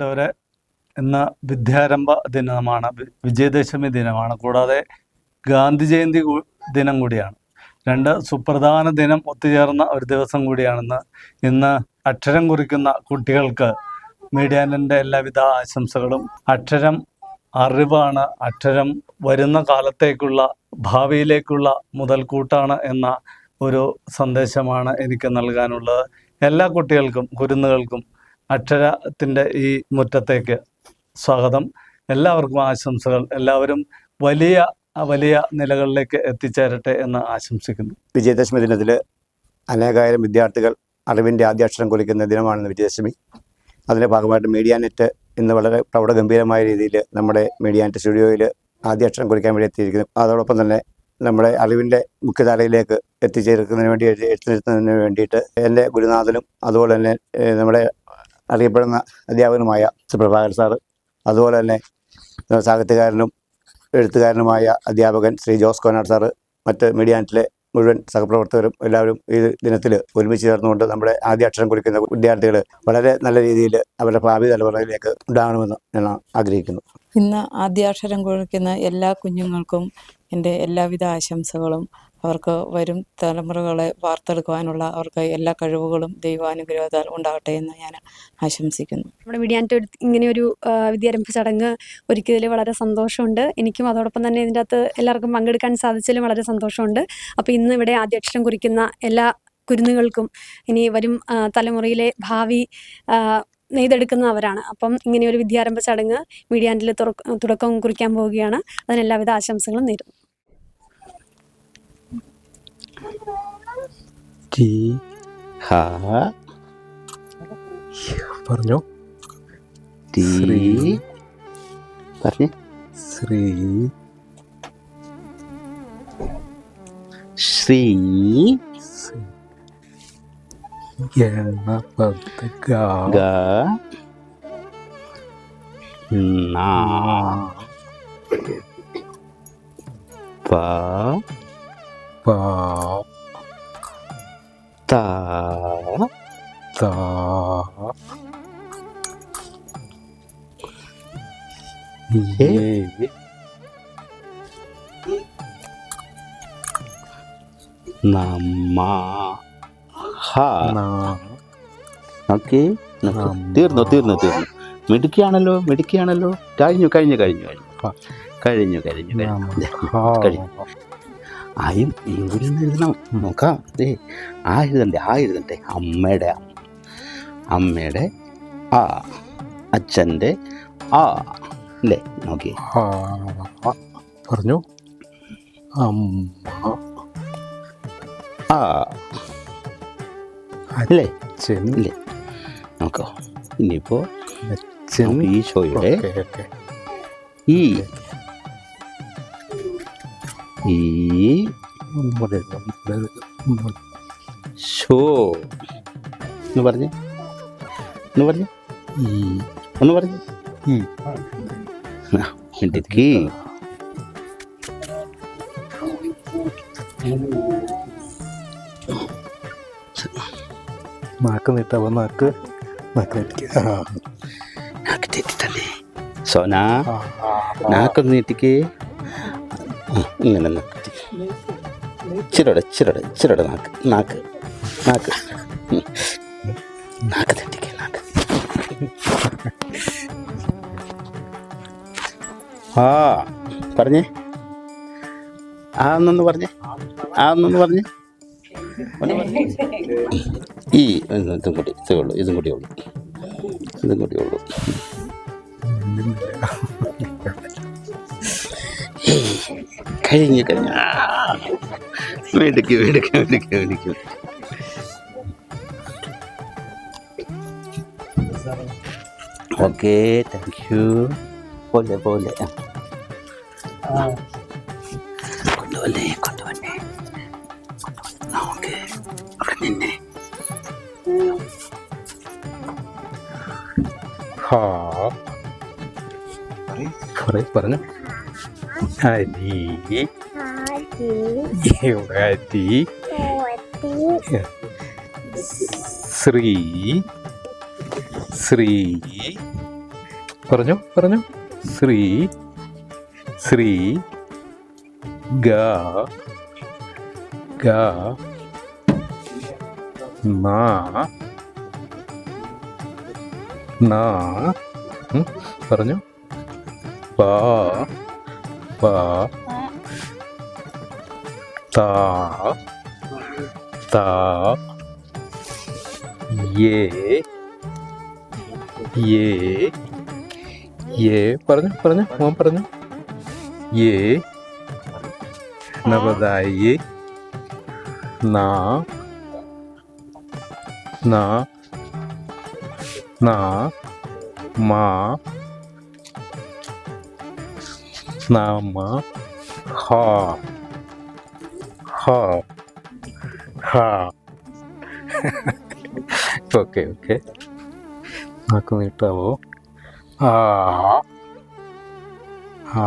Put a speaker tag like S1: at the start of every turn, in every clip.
S1: പ്രിയപ്പെട്ടവരെ ഇന്ന് വിദ്യാരംഭ ദിനമാണ് വിജയദശമി ദിനമാണ്. കൂടാതെ ഗാന്ധി ജയന്തി ദിനം കൂടിയാണ്. രണ്ട് സുപ്രധാന ദിനം ഒത്തുചേർന്ന ഒരു ദിവസം കൂടിയാണെന്ന് ഇന്ന് അക്ഷരം കുറിക്കുന്ന കുട്ടികൾക്ക് മീഡിയാനിന്റെ എല്ലാവിധ ആശംസകളും. അക്ഷരം അറിവാണ് അക്ഷരം വരുന്ന കാലത്തേക്കുള്ള ഭാവിയിലേക്കുള്ള മുതൽക്കൂട്ടാണ് എന്ന ഒരു സന്ദേശമാണ് എനിക്ക് നൽകാനുള്ളത്. എല്ലാ കുട്ടികൾക്കും കുരുന്നുകൾക്കും അക്ഷരത്തിന്റെ ഈ മുറ്റത്തേക്ക് സ്വാഗതം. എല്ലാവർക്കും ആശംസകൾ. എല്ലാവരും വലിയ വലിയ നിലകളിലേക്ക് എത്തിച്ചേരട്ടെ എന്ന് ആശംസിക്കുന്നു.
S2: വിജയദശമി ദിനത്തിൽ അനേകായിരം വിദ്യാർത്ഥികൾ അറിവിന്റെ ആദ്യാക്ഷരം കുറിക്കുന്ന ദിനമാണ് വിജയദശമി. അതിന്റെ ഭാഗമായിട്ട് മീഡിയ നെറ്റ് ഇന്ന് വളരെ പ്രൗഢഗംഭീരമായ രീതിയിൽ നമ്മുടെ മീഡിയ നെറ്റ് സ്റ്റുഡിയോയിൽ ആദ്യാക്ഷരം കുറിക്കാൻ വേണ്ടി എത്തിയിരിക്കുന്നു. അതോടൊപ്പം തന്നെ നമ്മുടെ അറിവിന്റെ മുഖ്യധാരയിലേക്ക് എത്തിച്ചേർക്കുന്നതിന് വേണ്ടി എഴുത്തിനിരുത്തുന്നതിന് വേണ്ടിയിട്ട് എന്റെ ഗുരുനാഥനും അതുപോലെ തന്നെ നമ്മുടെ അറിയപ്പെടുന്ന അധ്യാപകനുമായ സുപ്രഭാകർ പ്രഭാകർ സാറ് അതുപോലെ തന്നെ സാഹിത്യകാരനും എഴുത്തുകാരനുമായ അധ്യാപകൻ ശ്രീ ജോസ് കോനാട് സാറ് മറ്റ് മീഡിയാനറ്റിലെ മുഴുവൻ സഹപ്രവർത്തകരും എല്ലാവരും ഈ ദിനത്തിൽ ഒരുമിച്ച് ചേർന്നുകൊണ്ട് നമ്മുടെ ആദ്യ അക്ഷരം കുറിക്കുന്ന വിദ്യാർത്ഥികൾ വളരെ നല്ല രീതിയിൽ അവരുടെ ഭാവി തലമുറയിലേക്ക് ഉണ്ടാകണമെന്ന് ഞാൻ ആഗ്രഹിക്കുന്നു.
S3: ഇന്ന് ആദ്യാക്ഷരം കുറിക്കുന്ന എല്ലാ കുഞ്ഞുങ്ങൾക്കും എന്റെ എല്ലാവിധ ആശംസകളും. അവർക്ക് വരും തലമുറകളെ വാർത്തെടുക്കുവാനുള്ള അവർക്ക് എല്ലാ കഴിവുകളും ദൈവാനുഗ്രഹത്താൽ ഉണ്ടാകട്ടെ എന്ന് ഞാൻ ആശംസിക്കുന്നു.
S4: നമ്മുടെ മീഡിയാന്റെ ഇങ്ങനെ ഒരു വിദ്യാരംഭ ചടങ്ങ് ഒരുക്കിയതിൽ വളരെ സന്തോഷമുണ്ട്. എനിക്കും അതോടൊപ്പം തന്നെ ഇതിന്റെ അകത്ത് എല്ലാവർക്കും പങ്കെടുക്കാൻ സാധിച്ചാലും വളരെ സന്തോഷമുണ്ട്. അപ്പോൾ ഇന്ന് ഇവിടെ ആദ്യാക്ഷരം കുറിക്കുന്ന എല്ലാ കുരുന്നുകൾക്കും ഇനി വരും തലമുറയിലെ ഭാവി നെയ്തെടുക്കുന്നവരാണ്. അപ്പം ഇങ്ങനെ ഒരു വിദ്യാരംഭ ചടങ്ങ് മീഡിയാന്റെ തുടക്കം കുറിക്കാൻ പോവുകയാണ്. അതിന് എല്ലാവിധ ആശംസകളും നേരുന്നു.
S5: പറഞ്ഞു. ശ്രീ.
S2: പറഞ്ഞേ.
S5: ശ്രീ.
S2: ശ്രീ.
S5: ഗണപതി ഗ
S2: ഗ നാ പ
S5: പ
S2: ത
S5: ത യേ
S2: നമ്മ ഹ
S5: ന
S2: ഓക്കെ.
S5: നമ്മ.
S2: തീർന്നു തീർന്നു തീർന്നു. മിടുക്കിയാണല്ലോ മിടുക്കിയാണല്ലോ. കഴിഞ്ഞു കഴിഞ്ഞു കഴിഞ്ഞു കഴിഞ്ഞു. കഴിഞ്ഞു കഴിഞ്ഞു കഴിഞ്ഞു. ആയും ഇവിടെ നിന്ന് എഴുതണം? നോക്കാം. ദേ ആ എഴുതണ്ടേ ആ എഴുതണ്ടേ അമ്മയുടെ അമ്മയുടെ ആ അച്ഛന്റെ ആ അല്ലേ? നോക്കി
S5: പറഞ്ഞു. അമ്മ.
S2: ആ. അല്ലേ? ഇല്ലേ? നോക്കോ. ഇനിയിപ്പോൾ ഈശോയുടെ ഈ ഈ ഷോ എന്ന് പറഞ്ഞേ. എന്ന് പറഞ്ഞേ. ഒന്ന് പറഞ്ഞേ.
S5: ഈ. നാക്ക് നീട്ടാവ? നാക്ക് നാക്ക്
S2: നാക്ക് തെറ്റിട്ടല്ലേ സോന. നാക്കൊന്ന് നീട്ടിക്ക്. ഇങ്ങനെ നാക്ക് ഇച്ചിരടെ ഇച്ചിരടെ ഇച്ചിരടെ നാക്ക് നാക്ക് നാക്ക്. നാക്ക് തെറ്റിക്ക് നാക്ക്. ആ പറഞ്ഞേ. ആ എന്നൊന്ന് പറഞ്ഞേ. ആ എന്നൊന്ന് പറഞ്ഞേ. ഈ ഇതും കൂടി ഇതേ ഉള്ളൂ ഇതും കൂടി ഉള്ളൂ ഇതും കൂടി ഉള്ളൂ കഴിഞ്ഞു കഴിഞ്ഞു ആ. മേടിക്ക് മേടിക്ക് മേടിക്ക് മേടിക്ക് ഓക്കെ താങ്ക് യു പോലെ പോലെ ആ. കൊണ്ടുവന്നേ കൊണ്ടുവന്നേ ഓക്കെ അവിടെ നിന്നെ.
S5: പറഞ്ഞു. അരി. യുവതി ശ്രീ. ശ്രീ. പറഞ്ഞു പറഞ്ഞു. ശ്രീ. ശ്രീ. ഗ. ഗ നാ നാ പറഞ്ഞു. പ പ ത ത യേ യേ പറഞ്ഞു പറഞ്ഞു മോൻ പറഞ്ഞു. യേ നവതായി നാ നാ നാ മാ നാമ ഹ ഹ ഹ ഓക്കെ ഓക്കെ നാക്ക് നീട്ടാവോ ആ ആ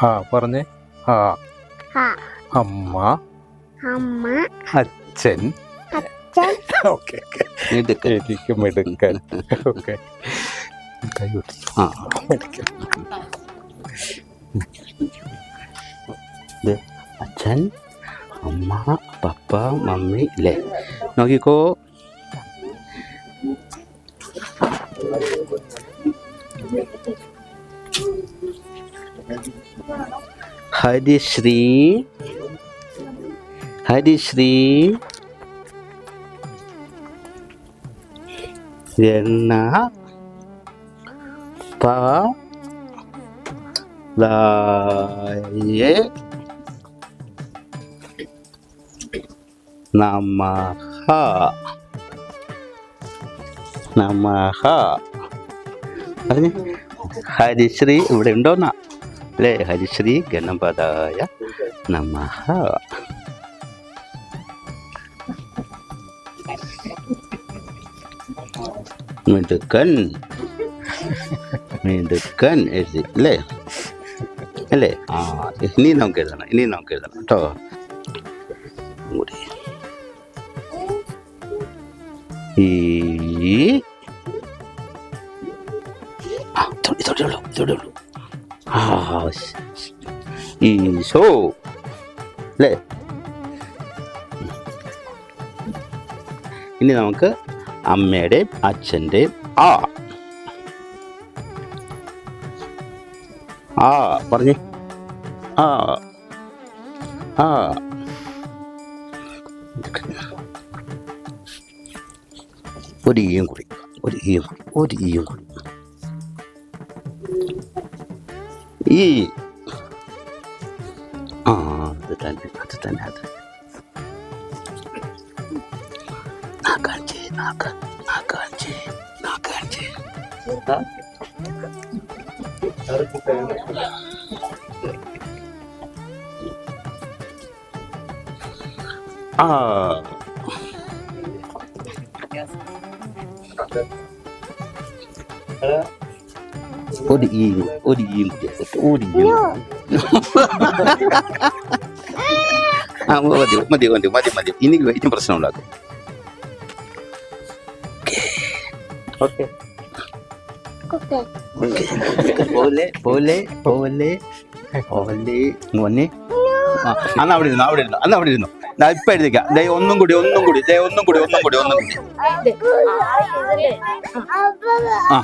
S5: ആ പറഞ്ഞേ ആ
S6: ആ.
S5: അമ്മ.
S6: അമ്മ.
S5: അച്ഛൻ.
S6: അച്ഛൻ.
S5: ഓക്കെ ഓക്കെ എനിക്ക് മിടുക്കൻ. ഓക്കെ കൈ
S7: ആ. ഇത് അച്ഛൻ അമ്മ പപ്പ മമ്മി ഇല്ലേ നോക്കിക്കോ. ഹരിശ്രീ. ഹരിശ്രീ എണ്ണ പ ലായേ നമഃ നമഃ പറഞ്ഞേ ഹരിശ്രീ ഇവിടെ ഉണ്ടോന്നാ അല്ലേ ഹരിശ്രീ ഗണപതായ നമഃ മിടുക്കൻ മിടുക്കൻ എഴുതി അല്ലേ അല്ലേ ആ ഇനി നമുക്ക് എഴുതണം ഇനി നമുക്ക് എഴുതണം കേട്ടോ കൂടി ഈ ആ, തൊടി തൊടി ഉള്ളൂ തൊടി ഉള്ളൂ ആ ശ്, ശ്. ഈശോ അല്ലേ ഇനി നമുക്ക് അമ്മയുടെയും അച്ഛന്റെ ആ. ആ പറഞ്ഞു. ആ ആ. ഒരു ഈയും കൂടി ഒരു ഈയും കൂടി ഒരു ഈയും കൂടി. ഈ. ആ അത് തന്നെ അത് തന്നെ അത് ആ ഒരു ഈ ഒരു ഈയും കൂടി എടുത്തിട്ട് ഒരു ഈയും ആ മതി മതി മതി മതി മതി ഇനി ഇനി പ്രശ്നം ഉണ്ടാക്കും ഓക്കെ
S6: കുക്കർ
S7: പോലെ പോലെ പോലെ പോലെ മോനെ. അന്ന് അവിടെ ഇരുന്നു അവിടെ ഇരുന്നു അന്ന് അവിടെ ഇരുന്നു. ഞാൻ ഇപ്പൊ എഴുതിക്കാം. ദേ ഒന്നും കൂടി ഒന്നും കൂടി ദേ ഒന്നും കൂടി ഒന്നും കൂടി ഒന്നും കൂടി. ആ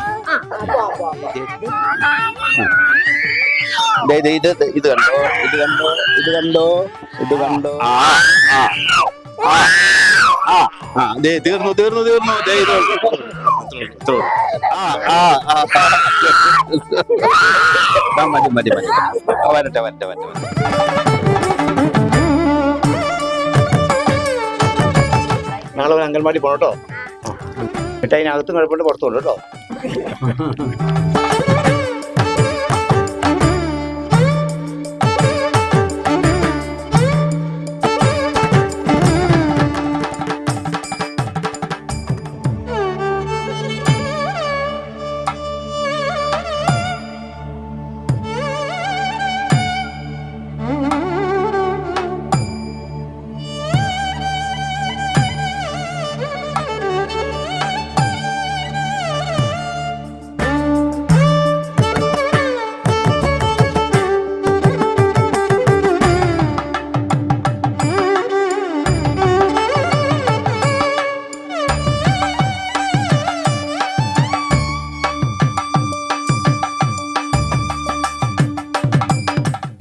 S7: ഇത് ഇത് കണ്ടോ ഇത് കണ്ടോ ഇത് കണ്ടോ ഇത് കണ്ടോ. ആ ആ ആ ആ ദേ തീർന്നു തീർന്നു തീർന്നു. ദേ ഇത് ഇത്രേ Ah, ആ ആ ആ ആ, മതി മതി മതി വരട്ടെ വരട്ടെ വരട്ടെ വരട്ടെ
S2: നാളെ ഒരു അംഗൻവാടി പോകണം കേട്ടോ മിഠായിനകത്തും അതിനകത്തും കുഴപ്പമുണ്ട് പുറത്തും കേട്ടോ.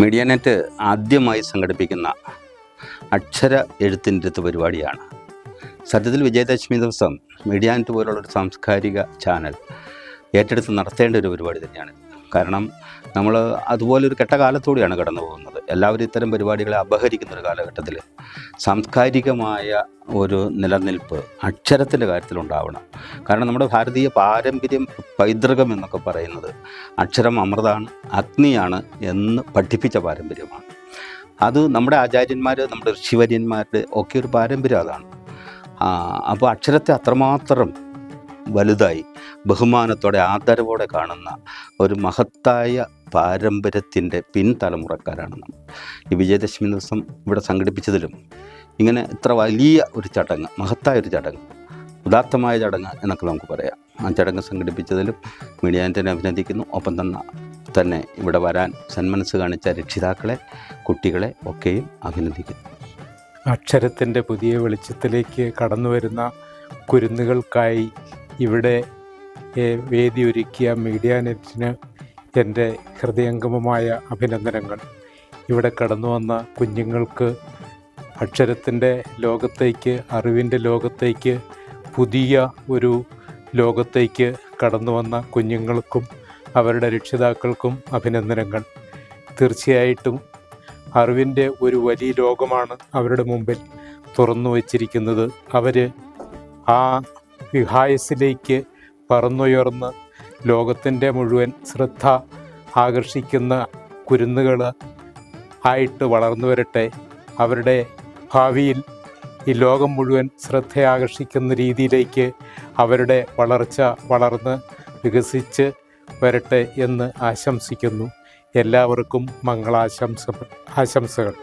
S7: മീഡിയ നെറ്റ് ആദ്യമായി സംഘടിപ്പിക്കുന്ന അക്ഷര എഴുത്തിന്റെ പരിപാടിയാണ്. സത്യത്തിൽ വിജയദശമി ദിവസം മീഡിയ നെറ്റ് പോലുള്ള ഒരു സാംസ്കാരിക ചാനൽ ഏറ്റെടുത്ത് നടത്തേണ്ട ഒരു പരിപാടി തന്നെയാണ് കാരണം നമ്മൾ അതുപോലൊരു കെട്ട കാലത്തൂടെയാണ് കടന്നു പോകുന്നത് എല്ലാവരും ഇത്തരം പരിപാടികളെ അപഹരിക്കുന്ന ഒരു കാലഘട്ടത്തിൽ സാംസ്കാരികമായ ഒരു നിലനിൽപ്പ് അക്ഷരത്തിന്റെ കാര്യത്തിലുണ്ടാവണം. കാരണം നമ്മുടെ ഭാരതീയ പാരമ്പര്യം പൈതൃകം എന്നൊക്കെ പറയുന്നത് അക്ഷരം അമൃതാണ് അഗ്നിയാണ് എന്ന് പഠിപ്പിച്ച പാരമ്പര്യമാണ്. അത് നമ്മുടെ ആചാര്യന്മാർ നമ്മുടെ ഋഷിവര്യന്മാരുടെ ഒക്കെ ഒരു പാരമ്പര്യം അതാണ്. അപ്പോൾ അക്ഷരത്തെ അത്രമാത്രം വലുതായി ബഹുമാനത്തോടെ ആദരവോടെ കാണുന്ന ഒരു മഹത്തായ പാരമ്പര്യത്തിന്റെ പിൻതലമുറക്കാരാണ് നമ്മൾ ഈ വിജയദശമി ദിവസം ഇവിടെ സംഘടിപ്പിച്ചതിലും ഇങ്ങനെ ഇത്ര വലിയ ഒരു ചടങ്ങ് മഹത്തായ ഒരു ചടങ്ങ് ഉദാത്തമായ ചടങ്ങ് എന്നൊക്കെ നമുക്ക് പറയാം. ആ ചടങ്ങ് സംഘടിപ്പിച്ചതിലും മീഡിയാന്റെ അഭിനന്ദിക്കുന്നു. ഒപ്പം തന്ന തന്നെ ഇവിടെ വരാൻ സന്മനസ് കാണിച്ച രക്ഷിതാക്കളെ കുട്ടികളെ ഒക്കെയും അഭിനന്ദിക്കുന്നു.
S5: അക്ഷരത്തിന്റെ പുതിയ വെളിച്ചത്തിലേക്ക് കടന്നു വരുന്ന കുരുന്നുകൾക്കായി ഇവിടെ വേദി ഒരുക്കിയ മീഡിയ നെറ്റിന് എന്റെ ഹൃദയംഗമമായ അഭിനന്ദനങ്ങൾ. ഇവിടെ കടന്നു വന്ന കുഞ്ഞുങ്ങൾക്ക് അക്ഷരത്തിന്റെ ലോകത്തേക്ക് അറിവിന്റെ ലോകത്തേക്ക് പുതിയ ഒരു ലോകത്തേക്ക് കടന്നു വന്ന കുഞ്ഞുങ്ങൾക്കും അവരുടെ രക്ഷിതാക്കൾക്കും അഭിനന്ദനങ്ങൾ. തീർച്ചയായിട്ടും അറിവിന്റെ ഒരു വലിയ ലോകമാണ് അവരുടെ മുമ്പിൽ തുറന്നു വച്ചിരിക്കുന്നത്. അവർ ആ വിഹായസിലേക്ക് പറന്നുയർന്ന് ലോകത്തിന്റെ മുഴുവൻ ശ്രദ്ധ ആകർഷിക്കുന്ന കുരുന്നുകൾ ആയിട്ട് വളർന്നു വരട്ടെ. അവരുടെ ഭാവിയിൽ ഈ ലോകം മുഴുവൻ ശ്രദ്ധ ആകർഷിക്കുന്ന രീതിയിലേക്ക് അവരുടെ വളർച്ച വളർന്ന് വികസിച്ച് വരട്ടെ എന്ന് ആശംസിക്കുന്നു. എല്ലാവർക്കും മംഗളാശംസ ആശംസകൾ.